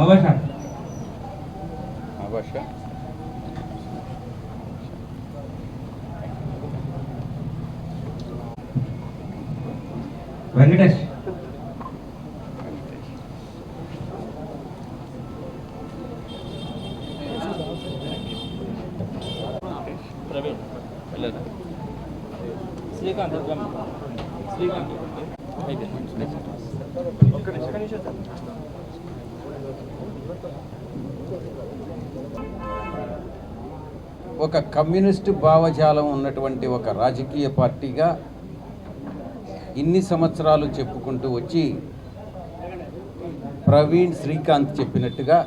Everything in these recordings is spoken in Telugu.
మబాషా భాష వెంకటేష్ ప్రవీణ్ వెళ్ళరా శ్రీకాంత్ రమ్య. శ్రీకాంత్ అయిపోయింది ఒక కమ్యూనిస్టు భావజాలం ఉన్నటువంటి ఒక రాజకీయ పార్టీగా ఇన్ని సంవత్సరాలు చెప్పుకుంటూ వచ్చి ప్రవీణ్ శ్రీకాంత్ చెప్పినట్టుగా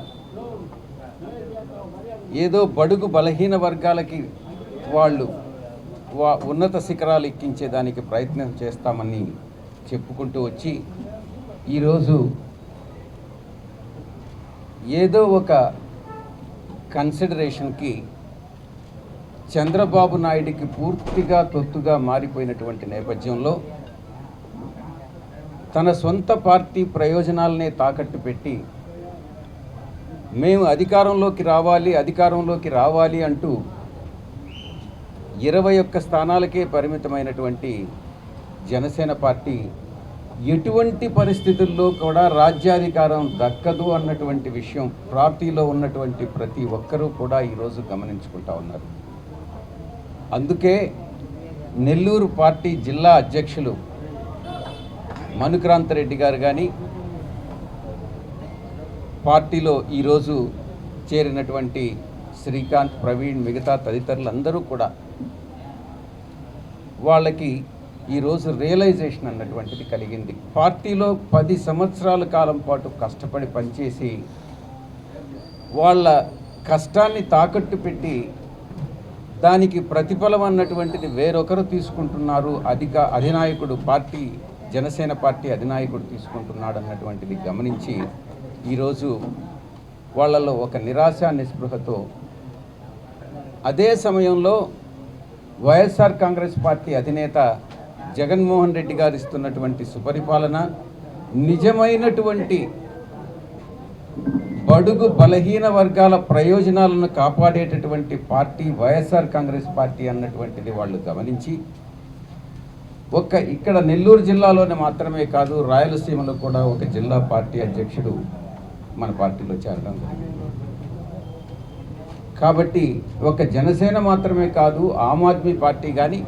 ఏదో బడుగు బలహీన వర్గాలకి వాళ్ళు వా ఉన్నత శిఖరాలు ఎక్కించేదానికి ప్రయత్నం చేస్తామని చెప్పుకుంటూ వచ్చి ఈరోజు ఏదో ఒక కన్సిడరేషన్కి చంద్రబాబు నాయుడికి పూర్తిగా తొత్తుగా మారిపోయినటువంటి నేపథ్యంలో తన సొంత పార్టీ ప్రయోజనాలనే తాకట్టు పెట్టి మేము అధికారంలోకి రావాలి అధికారంలోకి రావాలి అంటూ ఇరవై ఒక్క స్థానాలకే పరిమితమైనటువంటి జనసేన పార్టీ ఎటువంటి పరిస్థితుల్లో కూడా రాజ్యాధికారం దక్కదు అన్నటువంటి విషయం పార్టీలో ఉన్నటువంటి ప్రతి ఒక్కరూ కూడా ఈరోజు గమనించుకుంటా ఉన్నారు. అందుకే నెల్లూరు పార్టీ జిల్లా అధ్యక్షులు మనుక్రాంతరెడ్డి గారు కానీ పార్టీలో ఈరోజు చేరినటువంటి శ్రీకాంత్ ప్రవీణ్ మిగతా తదితరులందరూ కూడా వాళ్ళకి ఈరోజు రియలైజేషన్ అన్నటువంటిది కలిగింది. పార్టీలో పది సంవత్సరాల కాలం పాటు కష్టపడి పనిచేసి వాళ్ళ కష్టాన్ని తాకట్టు పెట్టి దానికి ప్రతిఫలం అన్నటువంటిది వేరొకరు తీసుకుంటున్నారు. అధిక అధినాయకుడు పార్టీ జనసేన పార్టీ అధినాయకుడు తీసుకుంటున్నాడు అన్నటువంటిది గమనించి ఈరోజు వాళ్ళలో ఒక నిరాశ నిస్పృహతో అదే సమయంలో వైఎస్ఆర్ కాంగ్రెస్ పార్టీ అధినేత జగన్మోహన్ రెడ్డి గారు ఇస్తున్నటువంటి సుపరిపాలన నిజమైనటువంటి బడుగు బలహీన వర్గాల ప్రయోజనాలను కాపాడేటటువంటి పార్టీ వైఎస్ఆర్ కాంగ్రెస్ పార్టీ అన్నటువంటిది వాళ్ళు గమనించి ఒక్క ఇక్కడ నెల్లూరు జిల్లాలోనే మాత్రమే కాదు రాయలసీమలో కూడా ఒక జిల్లా పార్టీ అధ్యక్షుడు మన పార్టీలో చేరడం జరిగింది. కాబట్టి ఒక జనసేన మాత్రమే కాదు ఆమ్ ఆద్మీ పార్టీ కానీ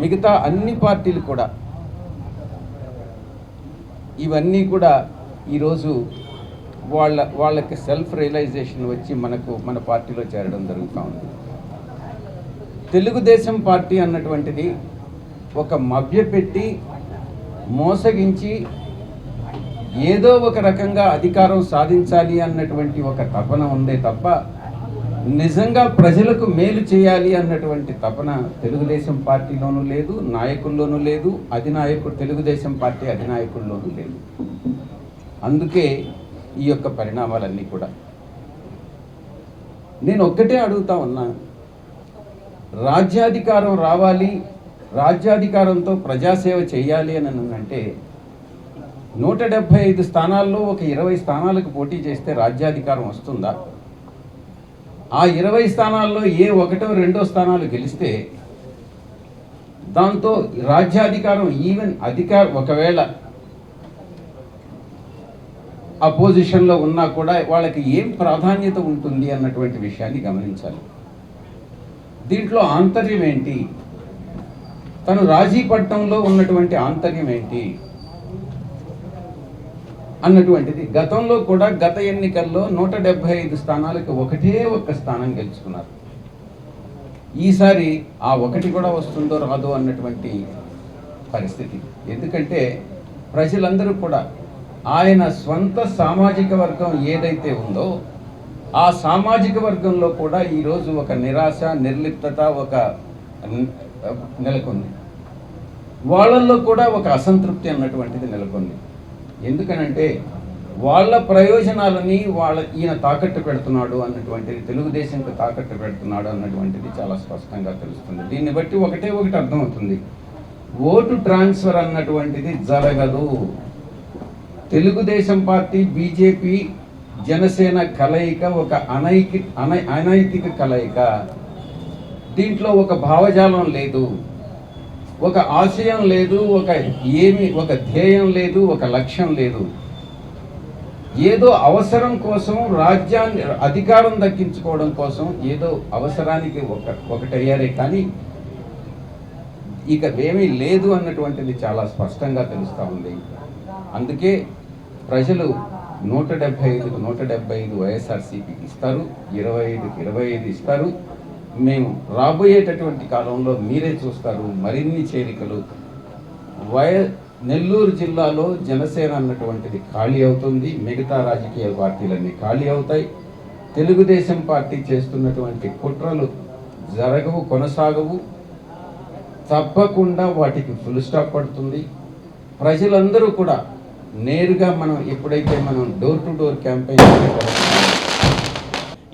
మిగతా అన్ని పార్టీలు కూడా. ఇవన్నీ కూడా ఈరోజు వాళ్ళ వాళ్ళకి సెల్ఫ్ రియలైజేషన్ వచ్చి మనకు మన పార్టీలో చేరడం జరుగుతూ ఉంది. తెలుగుదేశం పార్టీ అన్నటువంటిది ఒక మభ్యపెట్టి మోసగించి ఏదో ఒక రకంగా అధికారం సాధించాలి అన్నటువంటి ఒక తపన ఉందే తప్ప నిజంగా ప్రజలకు మేలు చేయాలి అన్నటువంటి తపన తెలుగుదేశం పార్టీలోనూ లేదు నాయకుల్లోనూ లేదు అధినాయకుడు తెలుగుదేశం పార్టీ అధినాయకుల్లోనూ లేదు. అందుకే ఈ యొక్క పరిణామాలన్నీ కూడా. నేను ఒక్కటే అడుగుతా ఉన్నా రాజ్యాధికారం రావాలి రాజ్యాధికారంతో ప్రజాసేవ చేయాలి అని అంటే నూట డెబ్భై ఐదు స్థానాల్లో ఒక ఇరవై స్థానాలకు పోటీ చేస్తే రాజ్యాధికారం వస్తుందా? ఆ ఇరవై స్థానాల్లో ఏ ఒకటో రెండో స్థానాలు గెలిస్తే దాంతో రాజ్యాధికారం ఈవెన్ అధికార ఒకవేళ అపోజిషన్లో ఉన్నా కూడా వాళ్ళకి ఏం ప్రాధాన్యత ఉంటుంది అన్నటువంటి విషయాన్ని గమనించాలి. దీంట్లో ఆంతర్యం ఏంటి? తను రాజీ పట్టణంలో ఉన్నటువంటి ఆంతర్యం ఏంటి? అన్నటువంటిది. గతంలో కూడా గత ఎన్నికల్లో నూట డెబ్బై ఐదు స్థానాలకు ఒకటే ఒక్క స్థానం గెలుచుకున్నారు. ఈసారి ఆ ఒకటి కూడా వస్తుందో రాదో అన్నటువంటి పరిస్థితి. ఎందుకంటే ప్రజలందరూ కూడా ఆయన స్వంత సామాజిక వర్గం ఏదైతే ఉందో ఆ సామాజిక వర్గంలో కూడా ఈరోజు ఒక నిరాశ నిర్లిప్తత ఒక నెలకొంది. వాళ్ళల్లో కూడా ఒక అసంతృప్తి అన్నటువంటిది నెలకొంది. ఎందుకనంటే వాళ్ళ ప్రయోజనాలని వాళ్ళ ఈయన తాకట్టు పెడుతున్నాడు అన్నటువంటిది తెలుగుదేశంకి తాకట్టు పెడుతున్నాడు అన్నటువంటిది చాలా స్పష్టంగా తెలుస్తుంది. దీన్ని బట్టి ఒకటే ఒకటి అర్థమవుతుంది. ఓటు ట్రాన్స్ఫర్ అన్నటువంటిది జరగదు. తెలుగుదేశం పార్టీ బీజేపీ జనసేన కలయిక ఒక అనైకి అనై అనైతిక కలయిక. దీంట్లో ఒక భావజాలం లేదు. ఒక ఆశయం లేదు ఒక ఏమి ఒక ధ్యేయం లేదు ఒక లక్ష్యం లేదు. ఏదో అవసరం కోసం రాజ్యాన్ని అధికారం దక్కించుకోవడం కోసం ఏదో అవసరానికి ఒక ఒకటయ్యారే కానీ ఇక ఏమీ లేదు అన్నటువంటిది చాలా స్పష్టంగా తెలుస్తూ ఉంది. అందుకే ప్రజలు నూట డెబ్బై ఐదుకు నూట డెబ్బై ఐదు వైఎస్ఆర్సీపీకి ఇస్తారు ఇరవై ఐదుకి ఇరవై ఐదు ఇస్తారు. మేము రాబోయేటటువంటి కాలంలో మీరే చూస్తారు మరిన్ని చేరికలు. వయ నెల్లూరు జిల్లాలో జనసేన అన్నటువంటిది ఖాళీ అవుతుంది. మిగతా రాజకీయ పార్టీలన్నీ ఖాళీ అవుతాయి. తెలుగుదేశం పార్టీ చేస్తున్నటువంటి కుట్రలు జరగవు కొనసాగవు. తప్పకుండా వాటికి ఫుల్ స్టాప్ పడుతుంది. ప్రజలందరూ కూడా నేరుగా మనం ఎప్పుడైతే మనం డోర్ టు డోర్ క్యాంపెయిన్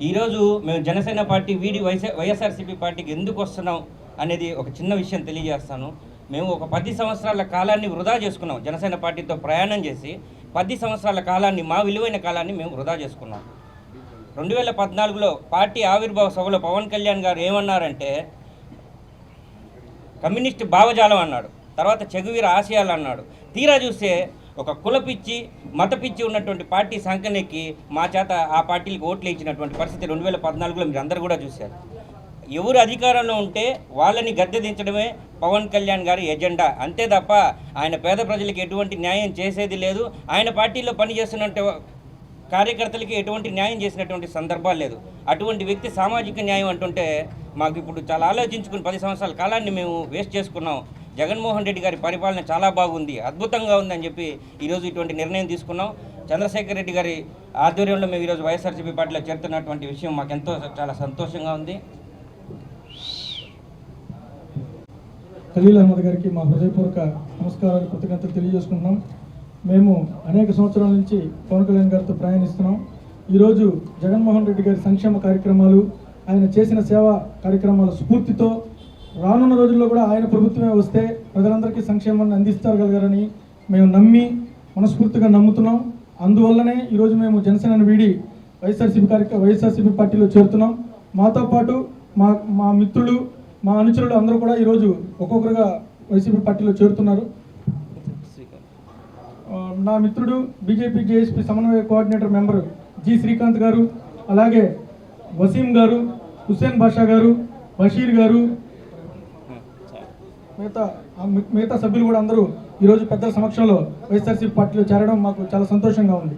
ఈరోజు మేము జనసేన పార్టీ వీడి వైఎస్ వైఎస్ఆర్సీపీ పార్టీకి ఎందుకు వస్తున్నాం అనేది ఒక చిన్న విషయం తెలియజేస్తాను. మేము ఒక పది సంవత్సరాల కాలాన్ని వృధా చేసుకున్నాం. జనసేన పార్టీతో ప్రయాణం చేసి పది సంవత్సరాల కాలాన్ని మా విలువైన కాలాన్ని మేము వృధా చేసుకున్నాం. రెండు వేల పద్నాలుగులో పార్టీ ఆవిర్భావ సభలో పవన్ కళ్యాణ్ గారు ఏమన్నారంటే కమ్యూనిస్ట్ భావజాలం అన్నాడు. తర్వాత చెగువీర ఆశయాలు అన్నాడు. తీరా చూస్తే ఒక కులపిచ్చి మతపిచ్చి ఉన్నటువంటి పార్టీ సంఖ్యనెక్కి మా చేత ఆ పార్టీలకు ఓట్లు ఇచ్చినటువంటి పరిస్థితి రెండు వేల పద్నాలుగులో మీరు అందరూ కూడా చూశారు. ఎవరు అధికారంలో ఉంటే వాళ్ళని గద్దె దించడమే పవన్ కళ్యాణ్ గారి ఎజెండా. అంతే తప్ప ఆయన పేద ప్రజలకు ఎటువంటి న్యాయం చేసేది లేదు. ఆయన పార్టీలో పనిచేస్తున్న కార్యకర్తలకి ఎటువంటి న్యాయం చేసినటువంటి సందర్భాలు లేదు. అటువంటి వ్యక్తి సామాజిక న్యాయం అంటుంటే మాకు ఇప్పుడు చాలా ఆలోచించుకుని పది సంవత్సరాల కాలాన్ని మేము వేస్ట్ చేసుకున్నాం. జగన్మోహన్ రెడ్డి గారి పరిపాలన చాలా బాగుంది అద్భుతంగా ఉందని చెప్పి ఈరోజు ఇటువంటి నిర్ణయం తీసుకున్నాం. చంద్రశేఖర్ రెడ్డి గారి ఆధ్వర్యంలో మేము ఈరోజు వైఎస్ఆర్సీపీ పార్టీలో చేరుతున్నటువంటి విషయం మాకు ఎంతో చాలా సంతోషంగా ఉంది. ఖలీల్ అహ్మద్ గారికి మా హృదయపూర్వక నమస్కారాలు కృతజ్ఞతలు తెలియజేసుకుంటున్నాం. మేము అనేక సంవత్సరాల నుంచి పవన్ కళ్యాణ్ గారితో ప్రయాణిస్తున్నాం. ఈరోజు జగన్మోహన్ రెడ్డి గారి సంక్షేమ కార్యక్రమాలు ఆయన చేసిన సేవా కార్యక్రమాల స్ఫూర్తితో రానున్న రోజుల్లో కూడా ఆయన ప్రభుత్వమే వస్తే ప్రజలందరికీ సంక్షేమాన్ని అందిస్తారగలగారని మేము నమ్మి మనస్ఫూర్తిగా నమ్ముతున్నాం. అందువల్లనే ఈరోజు మేము జనసేనను వీడి వైఎస్ఆర్సీపీ కార్యక్రమ వైఎస్ఆర్సీపీ పార్టీలో చేరుతున్నాం. మాతో పాటు మా మా మిత్రులు మా అనుచరులు అందరూ కూడా ఈరోజు ఒక్కొక్కరుగా వైసీపీ పార్టీలో చేరుతున్నారు. నా మిత్రుడు బీజేపీ జేఎస్పీ సమన్వయ కోఆర్డినేటర్ మెంబర్ జి శ్రీకాంత్ గారు అలాగే వసీం గారు హుస్సేన్ బాషా గారు బషీర్ గారు మిగతా మిగతా సభ్యులు కూడా అందరూ ఈరోజు పెద్దల సమక్షంలో వైఎస్ఆర్సీపీ పార్టీలో చేరడం మాకు చాలా సంతోషంగా ఉంది.